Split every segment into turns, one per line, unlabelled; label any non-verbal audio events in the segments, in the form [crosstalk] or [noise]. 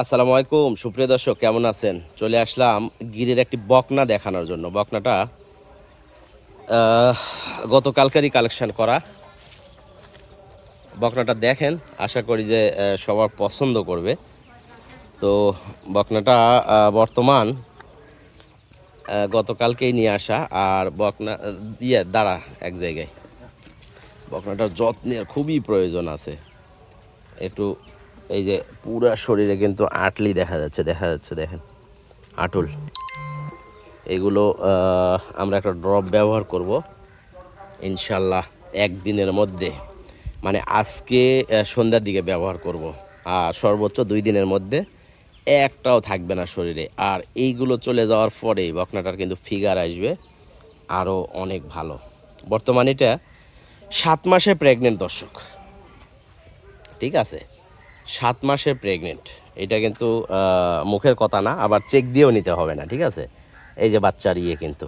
আসসালামু আলাইকুম, সুপ্রিয় দর্শক, কেমন আছেন? চলে আসলাম গিরের একটি বকনা দেখানোর জন্য। বকনাটা গতকালকারই কালেকশন করা। বকনাটা দেখেন, আশা করি যে সবার পছন্দ করবে। তো বকনাটা বর্তমান গতকালকেই নিয়ে আসা, আর বকনা দিয়ে দাঁড়া, এক জায়গায়। বকনাটার যত্নের খুবই প্রয়োজন আছে। একটু এই যে পুরা শরীরে কিন্তু আটলি দেখা যাচ্ছে দেখা যাচ্ছে, দেখেন। আটুল। এগুলো আমরা একটা ড্রপ ব্যবহার করব, ইনশাল্লাহ একদিনের মধ্যে। মানে আজকে সন্ধ্যার দিকে ব্যবহার করব। আর সর্বোচ্চ দুই দিনের মধ্যে একটাও থাকবে না শরীরে। আর এইগুলো চলে যাওয়ার পরেই বকনাটার কিন্তু ফিগার আসবে আরও অনেক ভালো। বর্তমানে এটা সাত মাসে প্রেগনেন্ট দর্শক। ঠিক আছে? সাত মাসের প্রেগনেন্ট এটা কিন্তু মুখের কথা না, আবার চেক দিয়েও নিতে হবে না, ঠিক আছে? এই যে বাচ্চার ইয়ে কিন্তু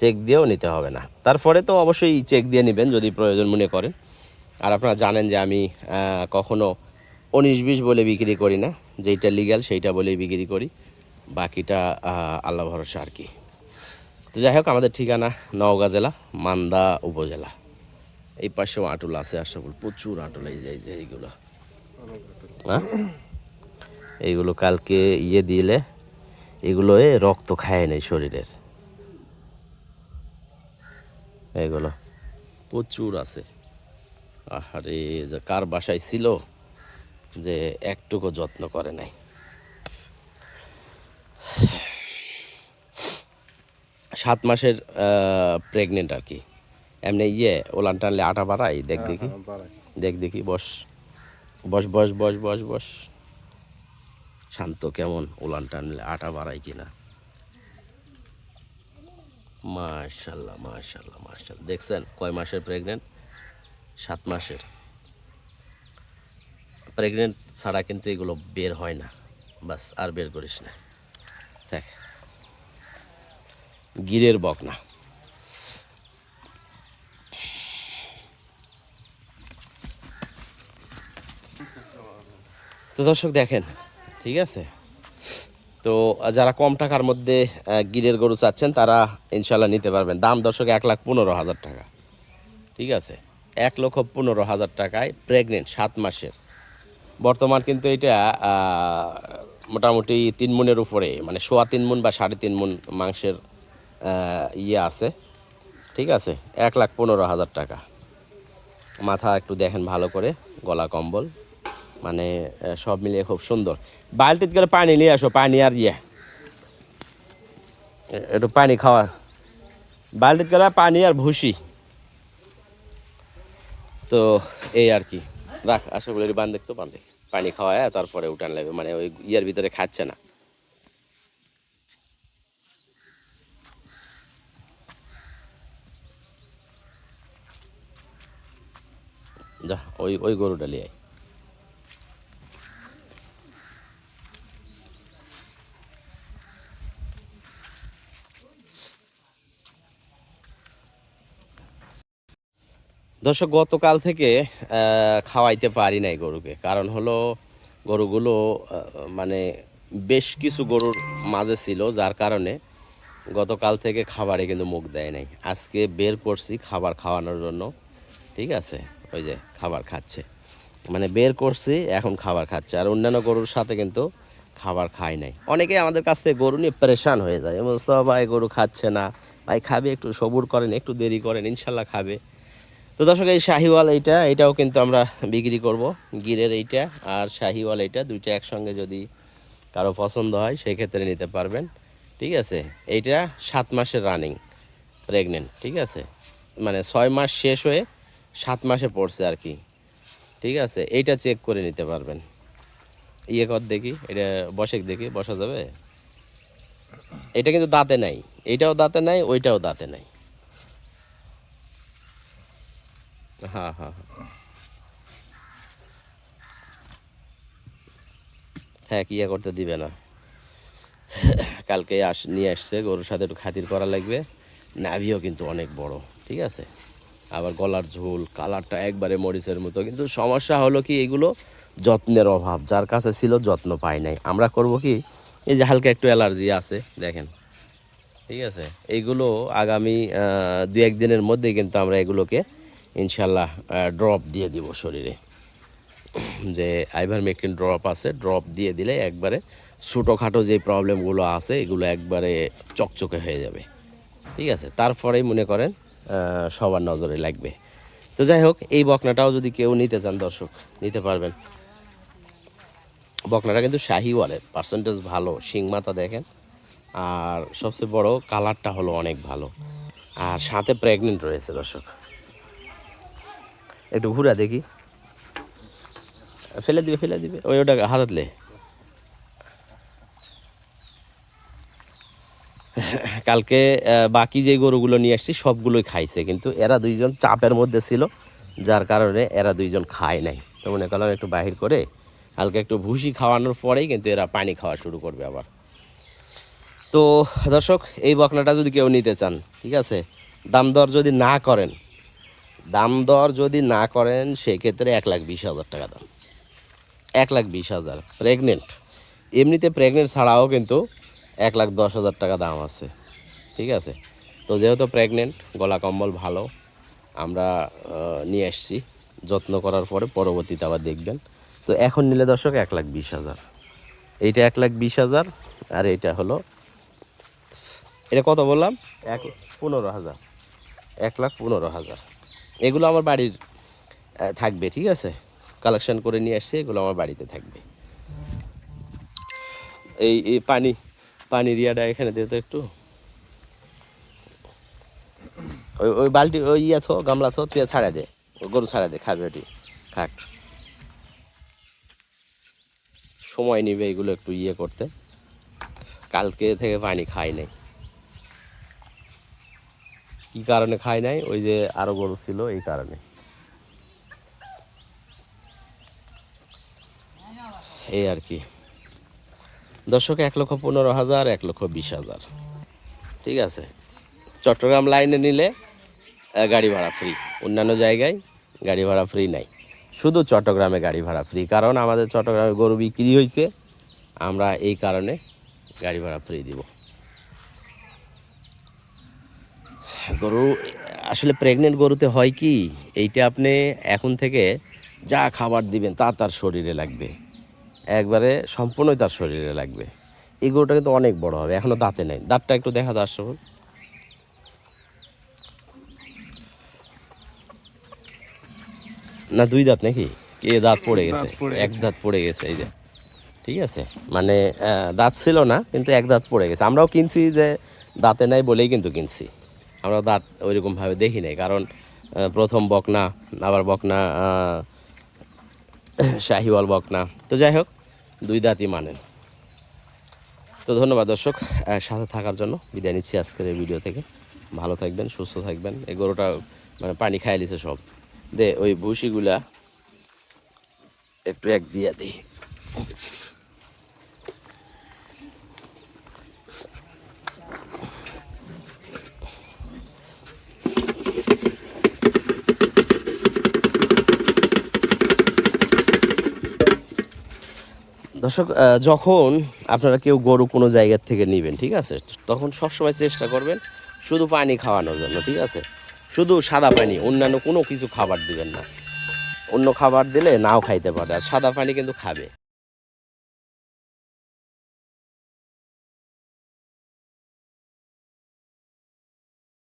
চেক দিয়েও নিতে হবে না। তারপরে তো অবশ্যই চেক দিয়ে নেবেন যদি প্রয়োজন মনে করেন। আর আপনারা জানেন যে আমি কখনো উনিশ বিশ বলে বিক্রি করি না, যেইটা লিগ্যাল সেইটা বলেই বিক্রি করি। বাকিটা আল্লাহ ভরসা আর কি। তো যাই হোক, আমাদের ঠিকানা নওগাঁ জেলা, মান্দা উপজেলা। এই পাশেও আটুল আছে আশাফুল প্রচুর আটুল এই যে এইগুলো। এইগুলো কালকে ইয়ে দিলে এগুলো এ রক্ত খায় নেই শরীরের। এগুলো প্রচুর আছে। আহারে যে কার বাসায় ছিল যে একটুকু যত্ন করে নাই। সাত মাসের প্রেগনেন্ট আর কি। এমনি ইয়ে ওলান টানলে আটা বাড়াই দেখ দেখি। দেখ দেখি বস। বস বস বস বস বস। শান্ত কেমন? উলান টানলে আটা বাড়াই কিনা? মাশাল্লাহ মাশাল্লাহ মাশাল্লাহ। দেখছেন কয় মাসের প্রেগনেন্ট সাত মাসের। প্রেগনেন্ট ছাড়া কিন্তু এগুলো বের হয় না। বাস, আর বের করিস না। দেখ। গিরের বকনা। তো দর্শক দেখেন, ঠিক আছে? তো যারা কম টাকার মধ্যে গিরের গরু চাচ্ছেন, তারা ইনশাল্লাহ নিতে পারবেন। দাম দর্শক এক লাখ পনেরো হাজার টাকা, ঠিক আছে? এক লক্ষ পনেরো হাজার টাকায় প্রেগনেন্ট সাত মাসের। বর্তমান কিন্তু এটা মোটামুটি তিন মনের উপরে মানে সোয়া তিন মন বা সাড়ে তিন মন মাংসের ইয়ে আছে, ঠিক আছে? এক লাখ পনেরো হাজার টাকা। মাথা একটু দেখেন ভালো করে, গলা কম্বল। মানে সব মিলিয়ে খুব সুন্দর। বালতিতে করে পানি নিয়ে আসো, পানি আর ইয়ে। একটু পানি খাওয়া। বালতিতে করে পানি আর ভুসি। তো, এই আর কি। রাখ, আশা করি বান্ধ দেখতো বান্ধে পানি খাওয়ায় তারপরে উঠান লাগবে। মানে ওই ইয়ের ভিতরে খাচ্ছে না। যা, ওই ওই গরুটা লিয়ে। দর্শক, গতকাল থেকে খাওয়াইতে পারি নাই গরুকে। কারণ হলো, গরুগুলো মানে বেশ কিছু গরুর মাঝে ছিল, যার কারণে গতকাল থেকে খাবারে কিন্তু মুখ দেয় নাই। আজকে বের করছি খাবার খাওয়ানোর জন্য, ঠিক আছে? ওই যে খাবার খাচ্ছে। মানে বের করছি, এখন খাবার খাচ্ছে। আর অন্যান্য গরুর সাথে কিন্তু খাবার খায় নাই। অনেকেই আমাদের কাছ থেকে গরু নিয়ে পরেশান হয়ে যায়। মুস্তফা ভাই, গরু খাচ্ছে না। ভাই, খাবে একটু, সবুর করেন, একটু দেরি করেন, ইনশাল্লাহ খাবে। তো দর্শক, এই শাহিওয়াল এইটা এটাও কিন্তু আমরা বিক্রি করব, গিরের এইটা আর শাহিওয়াল এইটা, দুইটা একসঙ্গে যদি কারও পছন্দ হয় সেই ক্ষেত্রে নিতে পারবেন, ঠিক আছে? এইটা সাত মাসের রানিং প্রেগনেন্ট ঠিক আছে? মানে ছয় মাস শেষ হয়ে সাত মাসে পড়ছে আর কি, ঠিক আছে? এইটা চেক করে নিতে পারবেন। ইয়ে কর দেখি, এটা বসেক দেখি, বসা যাবে? এটা কিন্তু দাঁতে নাই এইটাও দাঁতে নাই, ওইটাও দাঁতে নাই। হ্যাঁ হ্যাঁ হ্যাঁ। হ্যাঁ কি করতে দিবে না। কালকে আস, নিয়ে আসছে, গরুর সাথে একটু খাতির করা লাগবে। নাভিও কিন্তু অনেক বড়, ঠিক আছে? আবার গলার ঝোল, কালারটা একবারে মরিচের মতো। কিন্তু সমস্যা হলো কি, এগুলো যত্নের অভাব। যার কাছে ছিল যত্ন পাই নাই। আমরা করব কি, এই যে হালকা একটু অ্যালার্জি আছে, দেখেন। ঠিক আছে? এইগুলো আগামী দু একদিনের মধ্যেই কিন্তু আমরা এগুলোকে ইনশাল্লাহ ড্রপ দিয়ে দিব শরীরে। যে আইভার আইভারমেকটিন ড্রপ আছে ড্রপ দিয়ে দিলে একবারে ছোটোখাটো যে প্রবলেমগুলো আছে, এগুলো একবারে চকচকে হয়ে যাবে। ঠিক আছে? তারপরেই মনে করেন সবার নজরে লাগবে। তো যাই হোক, এই বকনাটাও যদি কেউ নিতে চান দর্শক, নিতে পারবেন। বকনাটা কিন্তু শাহিওয়ালের পার্সেন্টেজ ভালো, শিং মাথা দেখেন। আর সবচেয়ে বড় কালারটা হলো অনেক ভালো। আর সাথে প্রেগনেন্ট রয়েছে দর্শক। একটু ঘুরা দেখি। ফেলে দিবে ফেলে দিবে। ওই, ওটা হাতাতলে কালকে বাকি যে গরুগুলো নিয়ে আসছি, সবগুলোই খাইছে। কিন্তু এরা দুইজন চাপের মধ্যে ছিল, যার কারণে এরা দুইজন খায় নাই। তো মনে করলাম একটু বাহির করে, কালকে একটু ভুসি খাওয়ানোর পরেই কিন্তু এরা পানি খাওয়া শুরু করবে আবার। তো দর্শক, এই বকনাটা যদি কেউ নিতে চান, ঠিক আছে? দাম দর যদি না করেন দাম দর যদি না করেন সেক্ষেত্রে এক লাখ বিশ হাজার টাকা দাম। এক লাখ বিশ হাজার। প্রেগনেন্ট এমনিতে প্রেগনেন্ট ছাড়াও কিন্তু এক লাখ দশ হাজার টাকা দাম আছে। ঠিক আছে? তো যেহেতু প্রেগনেন্ট গলা কম্বল ভালো আমরা নিয়ে এসছি যত্ন করার পরে পরবর্তীতে আবার দেখবেন। তো এখন নিলে দর্শক এক লাখ বিশ হাজার। এইটা এক লাখ বিশ হাজার আর এইটা হলো এটা কত বললাম? এক পনেরো হাজার। এক লাখ পনেরো হাজার। এগুলো আমার বাড়ির থাকবে, ঠিক আছে? কালেকশন করে নিয়ে আসছি, এগুলো আমার বাড়িতে থাকবে। এই এই পানি পানি রিয়াটা এখানে দিয়ে তো একটু। ওই ওই বালতি, ওই ইয়া থো, গামলা থো, তুই ছাড়া দে। গরু ছাড়া দে, খাবে ওটি, খাক। সময় নিবে এগুলো একটু ইয়ে করতে। কালকে থেকে পানি খাই নাই। কি কারণে খাই নাই? ওই যে আরও গরু ছিল, এই কারণে। এই আর কি। দর্শক, এক লক্ষ পনেরো হাজার, এক লক্ষ বিশ হাজার। ঠিক আছে। চট্টগ্রাম লাইনে নিলে গাড়ি ভাড়া ফ্রি অন্যান্য জায়গায় গাড়ি ভাড়া ফ্রি নাই। শুধু চট্টগ্রামে গাড়ি ভাড়া ফ্রি কারণ আমাদের চট্টগ্রামে গরু বিক্রি হয়েছে আমরা এই কারণে গাড়ি ভাড়া ফ্রি দিব। গরু আসলে প্রেগনেন্ট গরুতে হয় কি এইটা আপনি এখন থেকে যা খাবার দিবেন তা তার শরীরে লাগবে। একবারে সম্পূর্ণই তার শরীরে লাগবে। এই গরুটা কিন্তু অনেক বড় হবে এখনও দাঁতে নেই। দাঁতটা একটু দেখা দাও আসল না দুই দাঁত নাকি? এ দাঁত পড়ে গেছে। এক দাঁত পড়ে গেছে এই যে। ঠিক আছে? মানে দাঁত ছিল না কিন্তু এক দাঁত পড়ে গেছে। আমরাও কিনছি যে দাঁতে নাই বলেই কিন্তু কিনছি। আমরা দাঁত ওইরকমভাবে দেখি নাই। কারণ প্রথম বকনা, আবার বকনা [coughs] শাহিওয়াল বকনা। তো যাই হোক, দুই দাঁতই মানেন। তো ধন্যবাদ দর্শক সাথে থাকার জন্য বিদায় নিচ্ছি আজকের এই ভিডিও থেকে। ভালো থাকবেন, সুস্থ থাকবেন। এই গরুটা মানে পানি খাই লিছে সব। দে, ওই ভুসিগুলা একটু এক দিয়ে দিই দর্শক যখন আপনারা কেউ গরু কোনো জায়গার থেকে নেবেন, ঠিক আছে, তখন সবসময় চেষ্টা করবেন শুধু পানি খাওয়ানোর জন্য, ঠিক আছে? শুধু সাদা পানি, অন্যান্য কোনো কিছু খাবার দিবেন না। অন্য খাবার দিলে নাও খাইতে পারে, আর সাদা পানি কিন্তু খাবে।